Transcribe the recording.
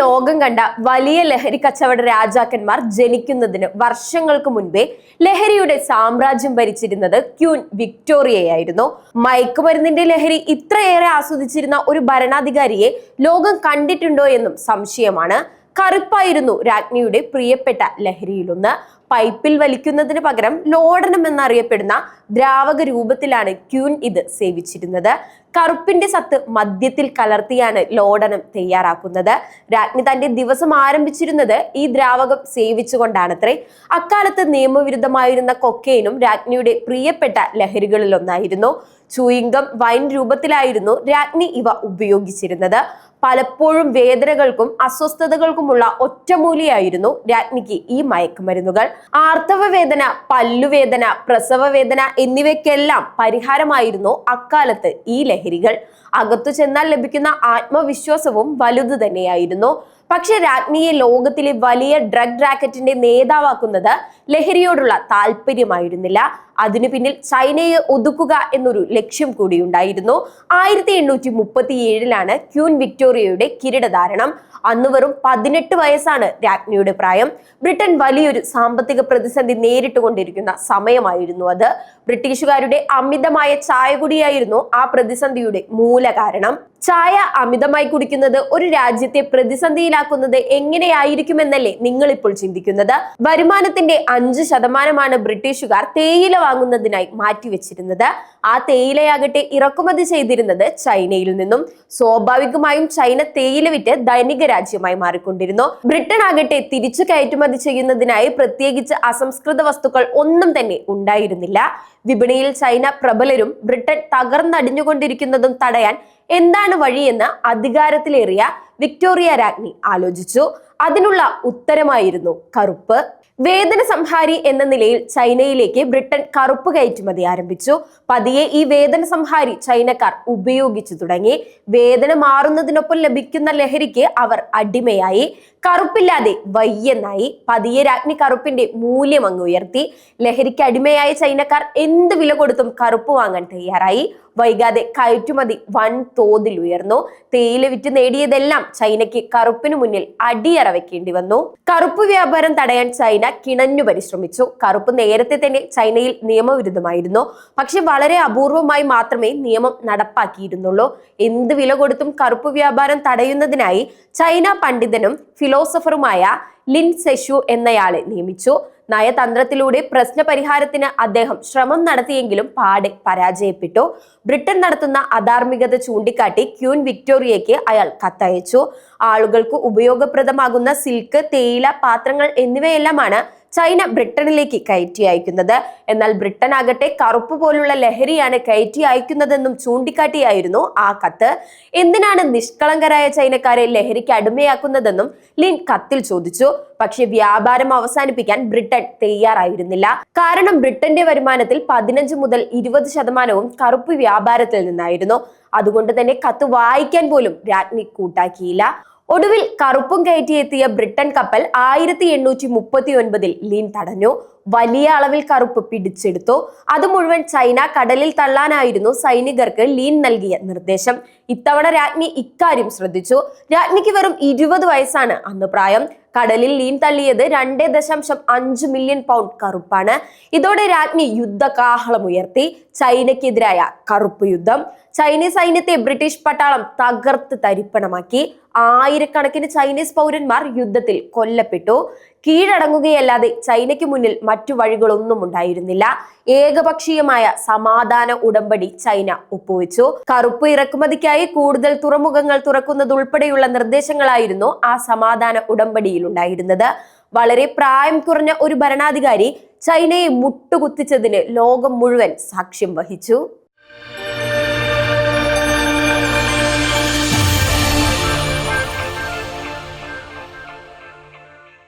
ലോകം കണ്ട വലിയ ലഹരി കച്ചവട രാജാക്കന്മാർ ജനിക്കുന്നതിന് വർഷങ്ങൾക്ക് മുൻപേ ലഹരിയുടെ സാമ്രാജ്യം ഭരിച്ചിരുന്നത് ക്യൂൻ വിക്ടോറിയയായിരുന്നു. മയക്കുമരുന്നിന്റെ ലഹരി ഇത്രയേറെ ആസ്വദിച്ചിരുന്ന ഒരു ഭരണാധികാരിയെ ലോകം കണ്ടിട്ടുണ്ടോ എന്നും സംശയമാണ്. കറുപ്പായിരുന്നു രാജ്ഞിയുടെ പ്രിയപ്പെട്ട ലഹരിയിലൊന്ന്. പൈപ്പിൽ വലിക്കുന്നതിന് പകരം ലോഡനം എന്നറിയപ്പെടുന്ന ദ്രാവക രൂപത്തിലാണ് ക്യൂൻ ഇത് സേവിച്ചിരുന്നത്. കറുപ്പിന്റെ സത്ത് മദ്യത്തിൽ കലർത്തിയാണ് ലോഡനം തയ്യാറാക്കുന്നത്. രാജ്ഞി തന്റെ ദിവസം ആരംഭിച്ചിരുന്നത് ഈ ദ്രാവകം സേവിച്ചുകൊണ്ടാണത്രേ. അക്കാലത്ത് നിയമവിരുദ്ധമായിരുന്ന കൊക്കൈനും രാജ്ഞിയുടെ പ്രിയപ്പെട്ട ലഹരികളിലൊന്നായിരുന്നു. ചൂയിങ്കം വൈൻ രൂപത്തിലായിരുന്നു രാജ്ഞി ഇവ ഉപയോഗിച്ചിരുന്നത്. പലപ്പോഴും വേദനകൾക്കും അസ്വസ്ഥതകൾക്കുമുള്ള ഒറ്റമൂലിയായിരുന്നു രാജ്ഞിക്ക് ഈ മയക്കുമരുന്നുകൾ. ആർത്തവ വേദന പല്ലുവേദന പ്രസവ വേദന എന്നിവയ്ക്കെല്ലാം പരിഹാരമായിരുന്നു അക്കാലത്ത് ഈ ലഹരികൾ. അകത്തു ചെന്നാൽ ലഭിക്കുന്ന ആത്മവിശ്വാസവും വലുത് തന്നെയായിരുന്നു പക്ഷെ രാജ്ഞിയെ ലോകത്തിലെ വലിയ ഡ്രഗ് റാക്കറ്റിന്റെ നേതാവാക്കുന്നത് ലഹരിയോടുള്ള താല്പര്യമായിരുന്നില്ല. അതിനു പിന്നിൽ ചൈനയെ ഒതുക്കുക എന്നൊരു ലക്ഷ്യം കൂടി ഉണ്ടായിരുന്നു. ആയിരത്തി എണ്ണൂറ്റി മുപ്പത്തി ഏഴിലാണ് ക്യൂൻ വിക്ടോറിയയുടെ കിരീടധാരണം. അന്ന് വെറും പതിനെട്ട് വയസ്സാണ് രാജ്ഞിയുടെ പ്രായം. ബ്രിട്ടൻ വലിയൊരു സാമ്പത്തിക പ്രതിസന്ധി നേരിട്ടുകൊണ്ടിരിക്കുന്ന സമയമായിരുന്നു അത്. ബ്രിട്ടീഷുകാരുടെ അമിതമായ ചായകുടിയായിരുന്നു ആ പ്രതിസന്ധിയുടെ മൂല കാരണം ചായ അമിതമായി കുടിക്കുന്നത് ഒരു രാജ്യത്തെ പ്രതിസന്ധിയിലാക്കുന്നത് എങ്ങനെയായിരിക്കുമെന്നല്ലേ നിങ്ങൾ ഇപ്പോൾ ചിന്തിക്കുന്നത്? വരുമാനത്തിന്റെ അഞ്ച് ശതമാനമാണ് ബ്രിട്ടീഷുകാർ തേയില വാങ്ങുന്നതിനായി മാറ്റിവെച്ചിരുന്നത്. ആ തേയിലയാകട്ടെ ഇറക്കുമതി ചെയ്തിരുന്നത് ചൈനയിൽ നിന്നും. സ്വാഭാവികമായും ചൈന തേയില വിറ്റ് ധനിക രാജ്യമായി മാറിക്കൊണ്ടിരുന്നു. ബ്രിട്ടൻ ആകട്ടെ തിരിച്ചു കയറ്റുമതി ചെയ്യുന്നതിനായി പ്രത്യേകിച്ച് അസംസ്കൃത വസ്തുക്കൾ ഒന്നും തന്നെ ഉണ്ടായിരുന്നില്ല. വിപണിയിൽ ചൈന പ്രബലരും ബ്രിട്ടൻ തകർന്നടിഞ്ഞുകൊണ്ടിരിക്കുന്നതും തടയാൻ എന്താണ് വഴിയെന്ന് അധികാരത്തിലേറിയ വിക്ടോറിയ രാജ്ഞി ആലോചിച്ചു. അതിനുള്ള ഉത്തരമായിരുന്നു കറുപ്പ്. വേദന സംഹാരി എന്ന നിലയിൽ ചൈനയിലേക്ക് ബ്രിട്ടൻ കറുപ്പ് കയറ്റുമതി ആരംഭിച്ചു. പതിയെ ഈ വേദന സംഹാരി ചൈനക്കാർ ഉപയോഗിച്ചു തുടങ്ങി. വേദന മാറുന്നതിനൊപ്പം ലഭിക്കുന്ന ലഹരിക്ക് അവർ അടിമയായി. കറുപ്പില്ലാതെ വയ്യെന്നായി പതിയെ രാജ്ഞി കറുപ്പിന്റെ മൂല്യം അങ്ങ് ഉയർത്തി. ലഹരിക്ക് അടിമയായ ചൈനക്കാർ എന്ത് വില കൊടുത്തും കറുപ്പ് വാങ്ങാൻ തയ്യാറായി. വൈകാതെ കയറ്റുമതി വൻ തോതിൽ ഉയർന്നു. തേയില വിറ്റ് നേടിയതെല്ലാം ചൈനയ്ക്ക് കറുപ്പിനു മുന്നിൽ അടിയറ വെക്കേണ്ടി വന്നു. കറുപ്പ് വ്യാപാരം തടയാൻ ചൈന കിണഞ്ഞു പരിശ്രമിച്ചു. കറുപ്പ് നേരത്തെ തന്നെ ചൈനയിൽ നിയമവിരുദ്ധമായിരുന്നു. പക്ഷെ വളരെ അപൂർവമായി മാത്രമേ നിയമം നടപ്പാക്കിയിരുന്നുള്ളൂ. എന്ത് വില കൊടുത്തും കറുപ്പ് വ്യാപാരം തടയുന്നതിനായി ചൈന പണ്ഡിതനും ഫിലോസഫറുമായ ലിൻ സെഷു എന്നയാളെ നിയമിച്ചു. നയതന്ത്രത്തിലൂടെ പ്രശ്ന പരിഹാരത്തിന് അദ്ദേഹം ശ്രമം നടത്തിയെങ്കിലും പാടെ പരാജയപ്പെട്ടു. ബ്രിട്ടൻ നടത്തുന്ന അധാർമികത ചൂണ്ടിക്കാട്ടി ക്യൂൻ വിക്ടോറിയയ്ക്ക് അയാൾ കത്തയച്ചു. ആളുകൾക്ക് ഉപയോഗപ്രദമാകുന്ന സിൽക്ക് തേയില പാത്രങ്ങൾ എന്നിവയെല്ലാമാണ് ചൈന ബ്രിട്ടനിലേക്ക് കയറ്റി അയക്കുന്നത്. എന്നാൽ ബ്രിട്ടൻ ആകട്ടെ കറുപ്പ് പോലുള്ള ലഹരിയാണ് കയറ്റി അയക്കുന്നതെന്നും ചൂണ്ടിക്കാട്ടിയായിരുന്നു ആ കത്ത്. എന്തിനാണ് നിഷ്കളങ്കരായ ചൈനക്കാരെ ലഹരിക്ക് അടിമയാക്കുന്നതെന്നും ലിൻ കത്തിൽ ചോദിച്ചു. പക്ഷെ വ്യാപാരം അവസാനിപ്പിക്കാൻ ബ്രിട്ടൻ തയ്യാറായിരുന്നില്ല. കാരണം ബ്രിട്ടന്റെ വരുമാനത്തിൽ പതിനഞ്ച് മുതൽ ഇരുപത് ശതമാനവും കറുപ്പ് വ്യാപാരത്തിൽ നിന്നായിരുന്നു. അതുകൊണ്ട് തന്നെ കത്ത് വായിക്കാൻ പോലും രാജ്ഞി കൂട്ടാക്കിയില്ല. ഒടുവിൽ കറുപ്പും കയറ്റിയെത്തിയ ബ്രിട്ടൻ കപ്പൽ ആയിരത്തി എണ്ണൂറ്റി മുപ്പത്തി ഒൻപതിൽ ലീൻ തടഞ്ഞു. വലിയ അളവിൽ കറുപ്പ് പിടിച്ചെടുത്തു. അത് മുഴുവൻ ചൈന കടലിൽ തള്ളാനായിരുന്നു സൈനികർക്ക് ലീൻ നൽകിയ നിർദ്ദേശം. ഇത്തവണ രാജ്ഞി ഇക്കാര്യം ശ്രദ്ധിച്ചു. രാജ്ഞിക്ക് വെറും ഇരുപത് വയസ്സാണ് അന്ന് പ്രായം. കടലിൽ ലീൻ തള്ളിയത് രണ്ടേ ദശാംശം അഞ്ച് മില്യൺ പൗണ്ട് കറുപ്പാണ്. ഇതോടെ രാജ്ഞി യുദ്ധകാഹളം ഉയർത്തി. ചൈനയ്ക്കെതിരായ കറുപ്പ് യുദ്ധം. ചൈനീസ് സൈന്യത്തെ ബ്രിട്ടീഷ് പട്ടാളം തകർത്ത് തരിപ്പണമാക്കി. ആയിരക്കണക്കിന് ചൈനീസ് പൗരന്മാർ യുദ്ധത്തിൽ കൊല്ലപ്പെട്ടു. കീഴടങ്ങുകയല്ലാതെ ചൈനയ്ക്ക് മുന്നിൽ മറ്റു വഴികളൊന്നും ഉണ്ടായിരുന്നില്ല. ഏകപക്ഷീയമായ സമാധാന ഉടമ്പടി ചൈന ഒപ്പുവെച്ചു. കറുപ്പ് ഇറക്കുമതിക്കായി കൂടുതൽ തുറമുഖങ്ങൾ തുറക്കുന്നതുൾപ്പെടെയുള്ള നിർദ്ദേശങ്ങളായിരുന്നു ആ സമാധാന ഉടമ്പടിയിൽ ഉണ്ടായിരുന്നത് വളരെ പ്രായം കുറഞ്ഞ ഒരു ഭരണാധികാരി ചൈനയെ മുട്ടുകുത്തിച്ചതിന് ലോകം മുഴുവൻ സാക്ഷ്യം വഹിച്ചു.